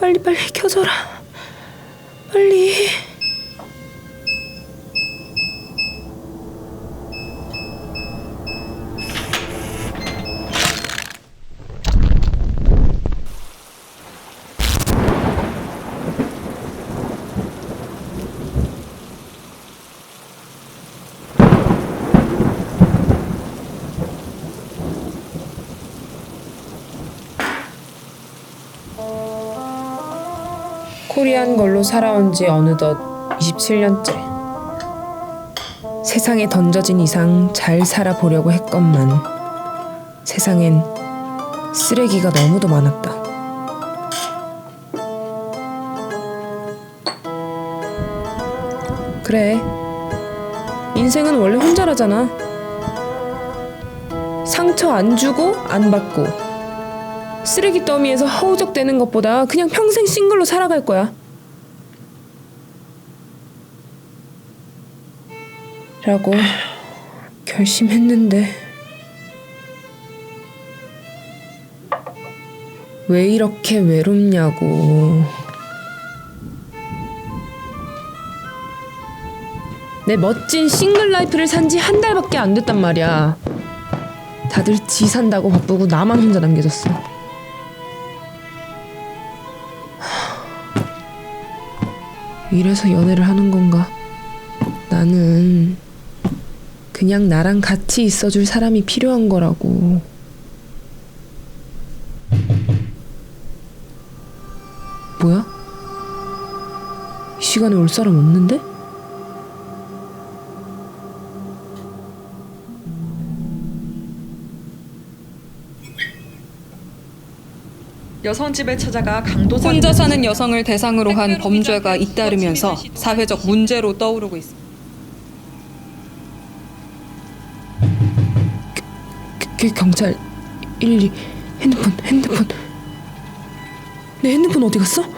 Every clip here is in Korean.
빨리 빨리 켜줘라. 빨리. 코리안 걸로 살아온 지 어느덧 27년째. 세상에 던져진 이상 잘 살아보려고 했건만 세상엔 쓰레기가 너무도 많았다. 그래. 인생은 원래 혼자라잖아. 상처 안 주고 안 받고 쓰레기 더미에서 허우적대는 것보다 그냥 평생 싱글로 살아갈 거야. 라고 결심했는데 왜 이렇게 외롭냐고. 내 멋진 싱글 라이프를 산 지 한 달밖에 안 됐단 말이야. 다들 지 산다고 바쁘고 나만 혼자 남겨졌어 이래서 연애를 하는 건가? 나는 그냥 나랑 같이 있어줄 사람이 필요한 거라고. 뭐야? 이 시간에 올 사람 없는데? 여성 집에 찾아가 강도상 혼자 사는 여성을 대상으로 한 범죄가 잇따르면서 사회적 문제로 떠오르고 있습니다. 그 경찰 112 핸드폰 핸드폰 내 핸드폰 어디 갔어?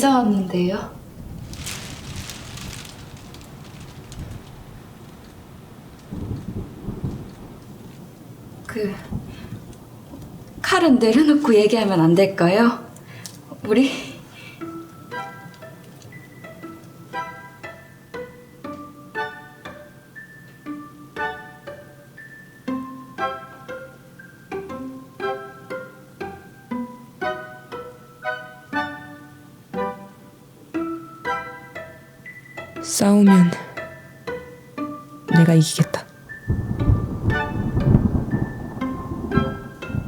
이사 왔는데요. 그 칼은 내려놓고 얘기하면 안 될까요? 우리 싸우면 내가 이기겠다.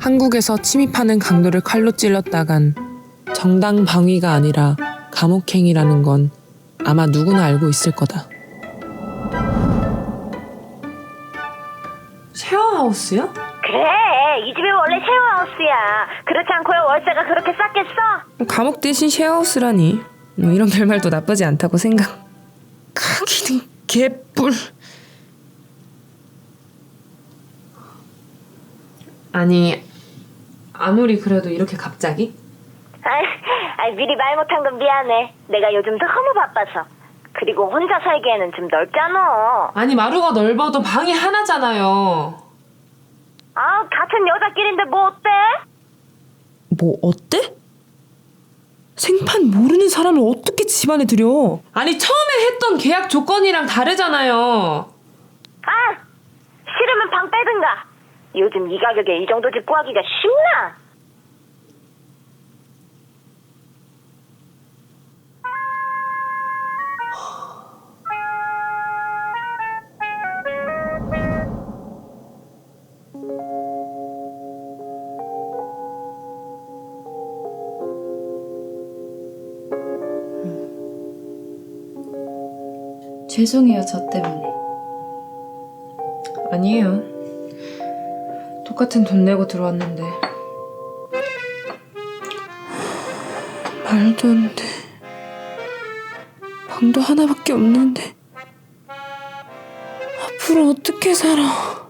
한국에서 침입하는 강도를 칼로 찔렀다간 정당 방위가 아니라 감옥행위라는 건 아마 누구나 알고 있을 거다. 쉐어하우스야? 그래, 이 집이 원래 쉐어하우스야. 그렇지 않고요, 월세가 그렇게 쌌겠어? 감옥 대신 쉐어하우스라니 뭐 이런 결말도 나쁘지 않다고 생각 하기는 개뿔 아니 아무리 그래도 이렇게 갑자기? 아이, 아이, 미리 말 못한 건 미안해. 내가 요즘 너무 바빠서. 그리고 혼자 살기에는 좀 넓잖아. 아니 마루가 넓어도 방이 하나잖아요 아, 같은 여자끼리인데 뭐 어때? 뭐 어때? 생판 모르는 사람을 어떻게 집안에 들여 아니 처음에 했던 계약 조건이랑 다르잖아요 아, 싫으면 방 빼든가. 요즘 이 가격에 이 정도 집 구하기가 쉽나? 죄송해요, 저 때문에. 아니에요. 똑같은 돈 내고 들어왔는데. 말도 안 돼. 방도 하나밖에 없는데. 앞으로 어떻게 살아?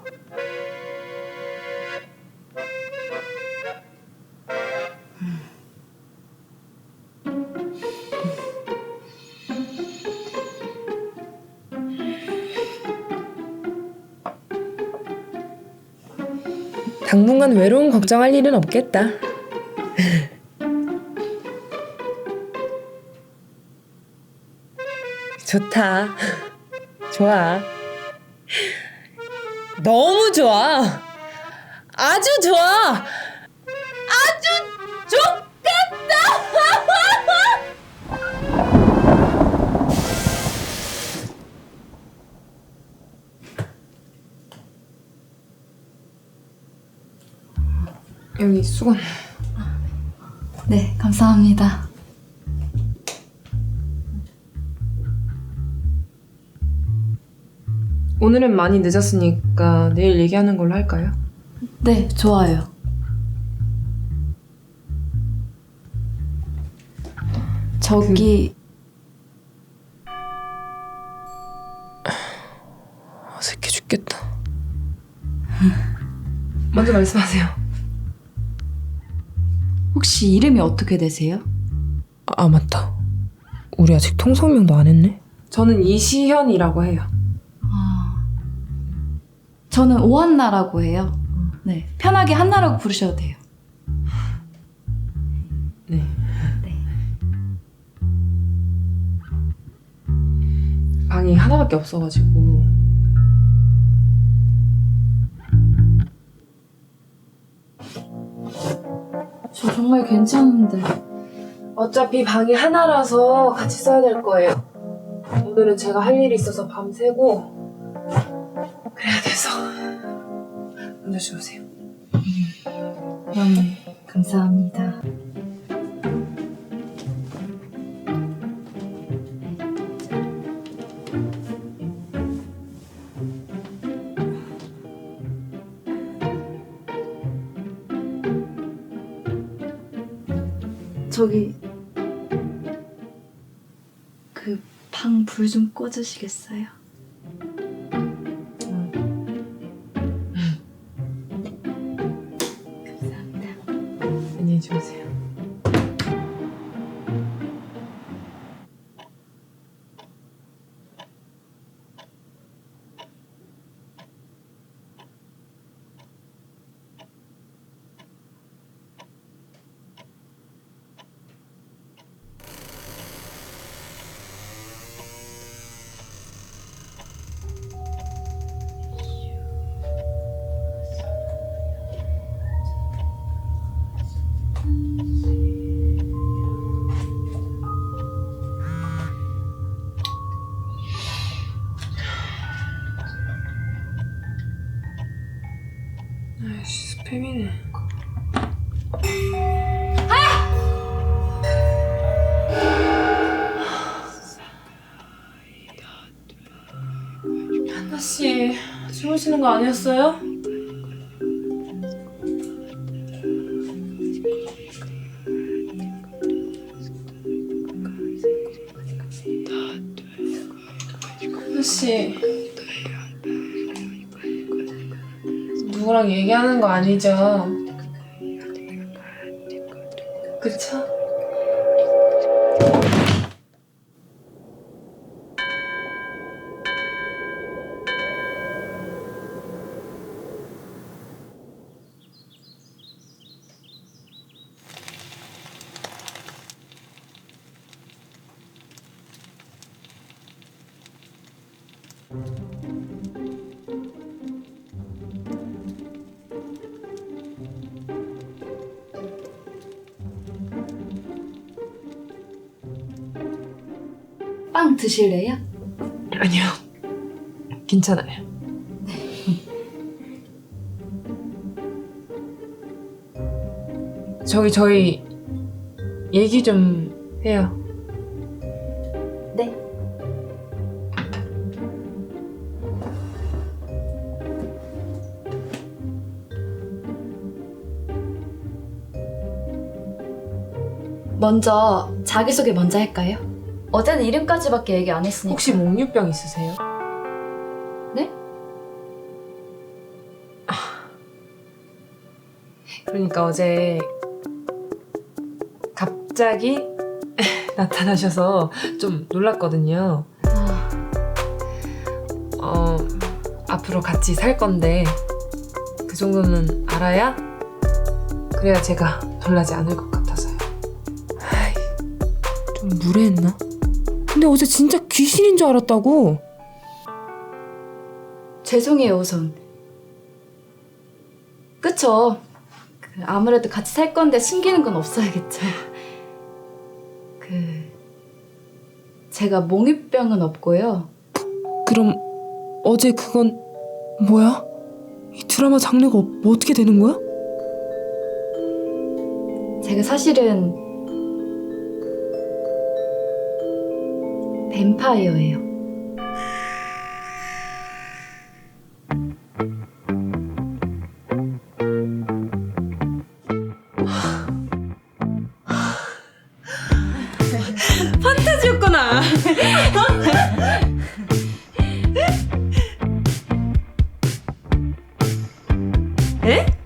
당분간 외로움 걱정할 일은 없겠다. 좋다. 좋아. 너무 좋아. 아주 좋아. 아주 좋 여기 수건. 네, 감사합니다. 오늘은 많이 늦었으니까 내일 얘기하는 걸로 할까요? 네, 좋아요. 저기 어색해 죽겠다. 먼저 말씀하세요. 혹시 이름이 어떻게 되세요? 아 맞다. 우리 아직 통성명도 안 했네. 저는 이시현이라고 해요. 아, 저는 오한나라고 해요. 네, 편하게 한나라고 부르셔도 돼요. 네. 네. 방이 하나밖에 없어가지고 정말 괜찮은데. 어차피 방이 하나라서 같이 써야 될 거예요. 오늘은 제가 할 일이 있어서 밤새고 그래야 돼서 먼저 주무세요. 그럼 감사합니다. 저기 그 방 불 좀 꺼주시겠어요? 감사합니다. 안녕히 주무세요. 스팸이네. 한나 씨 주무시는 거 아니었어요? 한나 씨 누구랑 얘기하는 거 아니죠? 빵 드실래요? 아니요. 괜찮아요. 저기 저희 얘기 좀 해요. 네. 먼저 자기소개 먼저 할까요? 어제는 이름까지밖에 얘기 안 했으니까. 혹시 목류병 있으세요? 네? 아. 그러니까 어제 갑자기 나타나셔서 좀 놀랐거든요. 아, 어, 앞으로 같이 살 건데 그 정도는 알아야 그래야 제가 놀라지 않을 것 같아서요. 아이, 좀 무례했나? 근데 어제 진짜 귀신인 줄 알았다고. 죄송해요, 우선. 그쵸. 그 아무래도 같이 살 건데 숨기는 건 없어야겠죠. 그, 제가 몽유병은 없고요. 그럼 어제 그건 뭐야? 이 드라마 장르가 어- 뭐 어떻게 되는 거야? 제가 사실은 뱀파이어예요. 판타지였구나. 에?